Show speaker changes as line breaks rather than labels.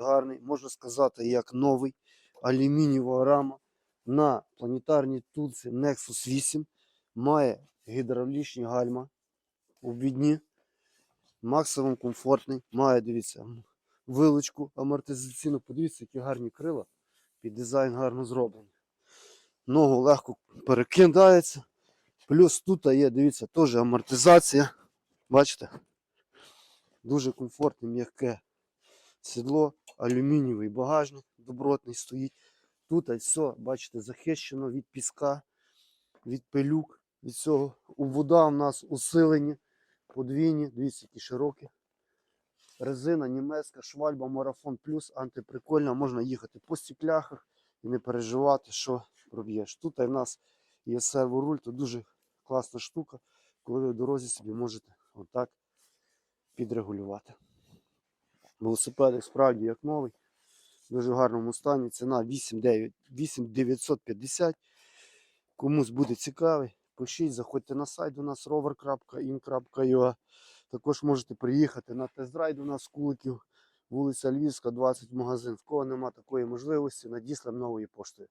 гарний, можна сказати, як новий алюмінієва рама на планетарній тулці Nexus 8. Має гідравлічні гальма обвідні, максимум комфортний. Має, дивіться, вилочку амортизаційну. Подивіться, які гарні крила. Під дизайн гарно зроблений. Ногу легко перекидається. Плюс тут є, дивіться, теж амортизація. Бачите? Дуже комфортне, м'яке сідло, алюмінієвий багажник добротний стоїть. Тут все, бачите, захищено від піска, від пилюк, від цього. Вода у нас усилені, подвійні, дивіться, які широкі. Резина німецька, швальба, марафон плюс, антиприкольна. Можна їхати по стікляхах і не переживати, що проб'єш. Тут в нас є серворуль, то дуже класна штука, коли ви в дорозі собі можете отак підрегулювати. Велосипедик справді як новий, в дуже гарному стані. Ціна 8 8950. Комусь буде цікавий, пишіть, заходьте на сайт у нас rover.in.ua. Також можете приїхати на тест-драйв у нас Куликів, вулиця Львівська, 20 магазин. В кого нема такої можливості, надіслам нової поштою.